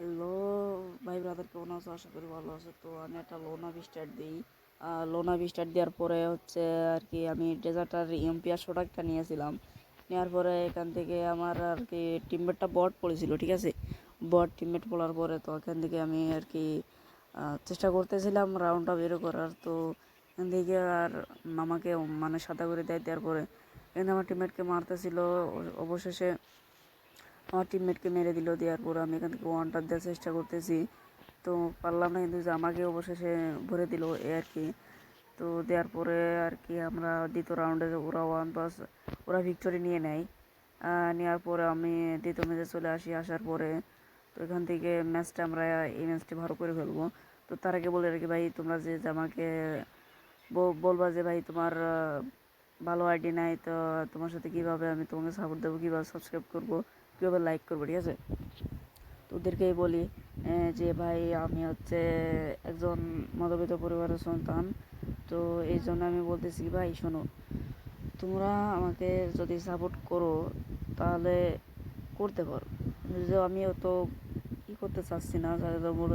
Hello, ভাই brother কেমন আছো? আশা করি ভালো আছো। তো আমি একটা লোনা স্টার্ট দিই। লোনা স্টার্ট দেওয়ার পরে হচ্ছে আর কি আমি ডেজার্টার এমপি টাকা নিয়েছিলাম। নেওয়ার পরে এখান থেকে আমার আর কি টিমমেটটা বট পড়েছিল, ঠিক আছে? বট টিমমেট পড়ার পরে তো এখান থেকে আমি আর কি চেষ্টা করতেছিলাম রাউন্ডটা বেরো করার। তো এখান থেকে আর আমাকে মানে সাদা করে দেয় দেওয়ার পরে। এখানে আমার টিমমেটকে মারতেছিল। অবশেষে আমার টিমমেটকে মেরে দিল, দেওয়ার পর আমি এখান থেকে ওয়ানটা দেওয়ার চেষ্টা করতেছি। তো পারলাম না কিন্তু আমাকে অবশেষে ভরে দিল এ আর কি। তো দেওয়ার পরে আর কি আমরা দ্বিতীয় রাউন্ডে ওরা ওয়ান প্লাস ওরা ভিক্টোরি নিয়ে নেয়। নেওয়ার পরে আমি দ্বিতীয় ম্যাচে চলে আসি, আসার পরে। তো এখান থেকে ম্যাচটা আমরা এই ম্যাচটি ভালো করে ফেলব তো তার আগে বলে রাখি ভাই, তোমরা যে আমাকে বলবা যে ভাই তোমার ভালো আইডি নাই, তো তোমার সাথে কীভাবে আমি তোমাকে সাপোর্ট দেবো, কীভাবে সাবস্ক্রাইব করব? কীভাবে লাইক করব, ঠিক আছে? তো ওদেরকেই বলি যে ভাই আমি হচ্ছে একজন মধ্যবিত্ত পরিবারের সন্তান, তো এই জন্য আমি বলতেছি, ভাই, শোনো, তোমরা আমাকে যদি সাপোর্ট করো, তাহলে করতে পারো। যে আমি অত ই করতে চাচ্ছি না যারা বড়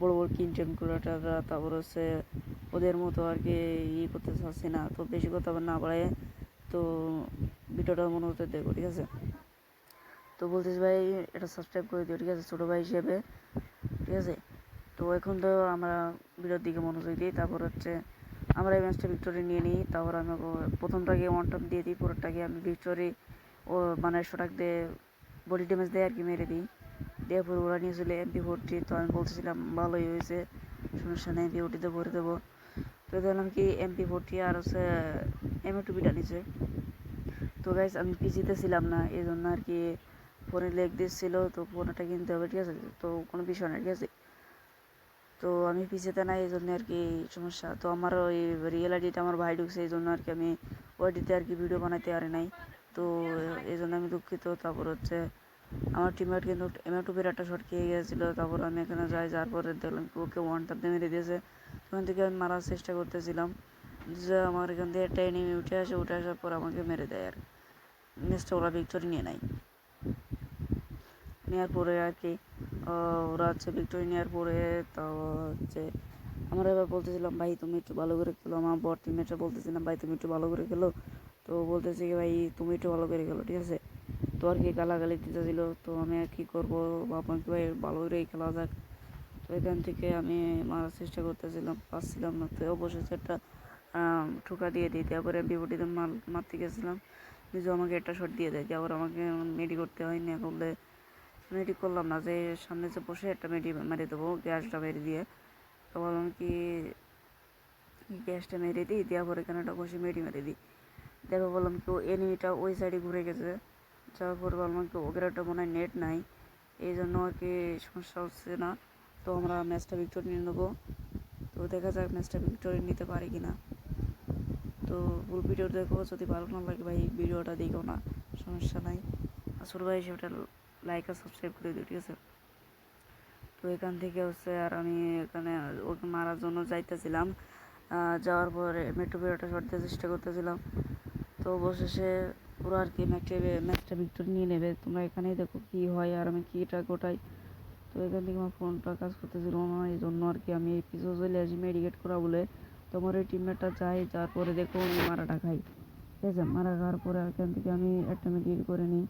বড় বড় কিনটেন ক্রিয়েটাররা তারপর হচ্ছে ওদের মতো আর কি ই করতে চাচ্ছি না। তো বেশি কথা না বাড়ায় তো ভিডিওটা মনে হতে দেখো, ঠিক আছে? তো বলতেছি, ভাই, এটা সাবস্ক্রাইব করে দিও, ঠিক আছে? ছোটো ভাই হিসেবে। ঠিক আছে? তো এখন তো আমরা ভিডিওর দিকে মনোযোগ দিই, তারপর হচ্ছে আমরা এই ম্যাচটা ভিক্টোরি নিয়ে নিই, তারপর আমি প্রথমটাকে ওয়ান টাপ দিয়ে দিই, পরেরটাকে আমি ভিক্টোরি ও মানে শটাক দিয়ে বডি ড্যামেজ দিয়ে আর কি মেরে দিই। দেওয়ার পর ওরা নিয়েছিল এমপি ফোরটি তো আমি বলতেছিলাম, ভালোই হয়েছে, সমস্যা নেই এমপি ফোরটিতে ভরে দেবো। তো দেখলাম কি এমপি ফোরটি আর হচ্ছে এমএ টুপিটা নিচে তো গাইজ আমি পিজিতে ছিলাম না এই জন্য আর কি ফোনে লেগ দিচ্ছিল, তো ফোনটা কিনতে হবে, ঠিক আছে? তো কোনো বিষয় না ঠিক আছে? তো আমি পিছিয়ে নাই, এই জন্য আর কি সমস্যা। তো আমার ওই রিয়েল আইডিটা আমার ভাই ঢুকছে, এই জন্য আর কি আমি ওইটিতে আর কি ভিডিও বানাতে পারি নাই। তো এই জন্য আমি দুঃখিত। তারপর হচ্ছে আমার টিমমেট কিন্তু এমএ টুপির একটা শট খেয়ে গিয়েছিল। তারপর আমি এখানে যাই যার পরে দেখলাম ওকে ওয়ান টাপ দিয়ে মেরে দিয়েছে। ওখান থেকে আমি মারার চেষ্টা করতেছিলাম। যে আমার এখান থেকে একটা এনিমি উঠে আসে, উঠে আসার পর আমাকে মেরে দেয় আর ম্যাচটা ওরা ভিক্টোরি নিয়ে নেয় নেওয়ার পরে আর কি ওরা হচ্ছে ভিক্টোরি নেওয়ার পরে তো হচ্ছে আমরা এবার বলতেছিলাম, ভাই, তুমি একটু ভালো করে খেলো। আমার বর টিমমেটরা বলতেছিলাম, ভাই, তুমি একটু ভালো করে খেলো। তো বলতেছে ভাই, তুমি একটু ভালো করে খেলো, ঠিক আছে? তো আর কি গালাগালি দিতেছিল, তো আমি আর কি করব, ভাবলাম কি, ভাই, ভালো করেই খেলা যাক। তো এখান থেকে আমি মারার চেষ্টা করতেছিলাম পাচ্ছিলাম না। তো অবশেষে একটা ঠোকা দিয়ে দিই, তারপরে বিপরীতে মার, মারতে গেছিলাম। নিজেও আমাকে একটা শট দিয়ে দেয়, তারপর আমাকে মেডি করতে হয়নি করলে মেডি করলাম না, যে সামনে যে বসে একটা মেডি মেরে দেবো, গ্যাসটা মেরে দিয়ে। তো বললাম কি, গ্যাসটা মেরে দিই, দেওয়ার পরে এখানে একটা বসে মেডি মেরে দিই? দেখো বললাম কি এনিমিটা ওই সাইডে ঘুরে গেছে। যাওয়ার পর বললাম কি ওদের একটা মনে হয় নেট নাই, এই জন্য আর কি সমস্যা হচ্ছে না। তো আমরা ম্যাচটা ভিক্টোরি নিয়ে নেব। তো দেখা যাক ম্যাচটা ভিক্টোরি নিতে পারি কি না। তো ফুল ভিডিও দেখো, যদি ভালো না লাগে ভাই ভিডিওটা দেখো না, সমস্যা নাই। আসল ভাই, সেটা লাইক আর সাবস্ক্রাইব করে দিও, ঠিক আছে? তো এখান থেকে হচ্ছে আর আমি এখানে ওকে মারার জন্য যাইতেছিলাম। যাওয়ার পরে মেট্রো বেরোটা দেওয়ার চেষ্টা করতেছিলাম। তো অবশেষে পুরো আর কি ম্যাচটা ম্যাচটা ভিক্টোরি নিয়ে নেবে। তোমরা এখানেই দেখো কী হয় আর আমি কীটা গোটাই। তো এখান থেকে আমার ফোনটা কাজ করতেছিল না এই জন্য আর কি আমি পিছু চলে আসি মেডিকেট করা বলে তোমার ওই টিমমেটটা যাই যার পরে দেখো উনি মারাটা খাই ঠিক আছে? মারা খাওয়ার পরে এখান থেকে আমি একটা মেডিকেট করে নিই।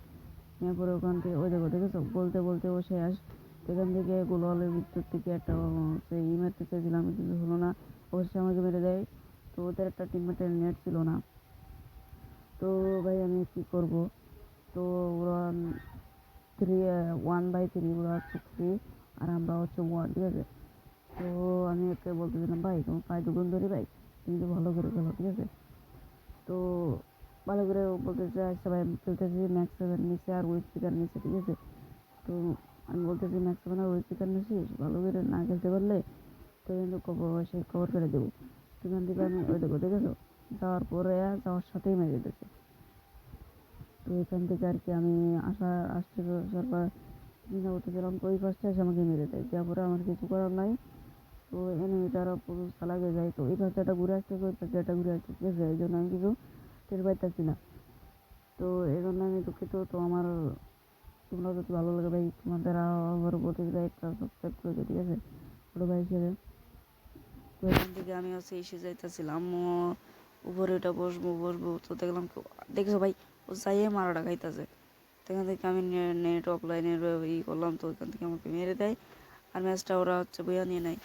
নেওয়ার পরে ওখান থেকে ওই দেখো, দেখেছ? বলতে বলতে ও শেষ। তো এখান থেকে গোলওয়ালের ভিতর থেকে একটা সেই ই মারতে চাইছিলাম কিন্তু হলো না অবশ্যই আমাকে মেরে দেয়। তো ওদের একটা টিমমেটের নেট ছিল না। তো ভাই, আমি কি করব? তো ওরা থ্রি ওয়ান বাই থ্রি ওরা হচ্ছে থ্রি আর আমরা হচ্ছে ওয়ান ঠিক আছে? তো আমি ওকে বলতেছিলাম ভাই, তোমার পায়ে দুগুণ ধরি ভাই, তুমি তো ভালো করে খেলো, ঠিক আছে? তো ভালো করে বলতেছে সবাই খেলতেছি ম্যাক্স সেভেন নিচে আর ওই স্পিকার নিচে ঠিক আছে? তো আমি বলতেছি ম্যাক্স সেভেন আর ওই স্পিকার নিছিস ভালো করে না খেলতে পারলে তো কিন্তু কবর সে কভার করে দেবো। সেখান থেকে আমি ওই দেখো দেখেছ যাওয়ার পরে যাওয়ার সাথেই মেরে দিতেছে। তো এখান থেকে আর কি আমি আসা আসতে সরকার চিন্তা করতেছিলাম ওই ফার্স্টে এসে আমাকে মেরে দেয়। তারপরে আমার কিছু করার নাই। তো এনিমিটারও পুরো চালাকে যায়। তো এই পাশে একটা ঘুরে আসতেছে, ওই পাশে একটা ঘুরে আসতেছে, ঠিক আছে? এই জন্য আমি কিছু টের পাইতেছি না। তো এই জন্য আমি দুঃখিত। তো আমার তোমরা যদি ভালো লাগে ভাই তোমাদের আবার বলতে একটা সাবস্ক্রাইব করে দিও, ঠিক আছে ছোটো ভাই হিসেবে। তো এখান থেকে আমি হচ্ছে এসে যাইতেছিলাম। উপরে ওটা বসবো বসবো। তো দেখলাম দেখছ ভাই? ও যাইয়ে মারাটা খাইতেছে। তো এখান থেকে আমি নেট অফলাইনের ই করলাম। তো এখান থেকে আমাকে মেরে দেয়। আর ম্যাচটা ওরা হচ্ছে বইয়া নিয়ে নেয়।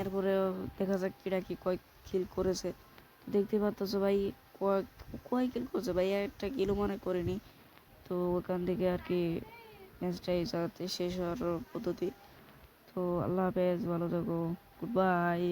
এরপরে দেখা যাক কিরা কি কয় কিল করেছে। দেখতে পাচ্ছ ভাই কয় করছে ভাই, একটা কিলো মনে করিনি। তো ওখান থেকে আর কি ম্যাচটাই যাতে শেষ হওয়ার পদ্ধতি। তো আল্লাহ হাফেজ, ভালো থাকো গুড বাই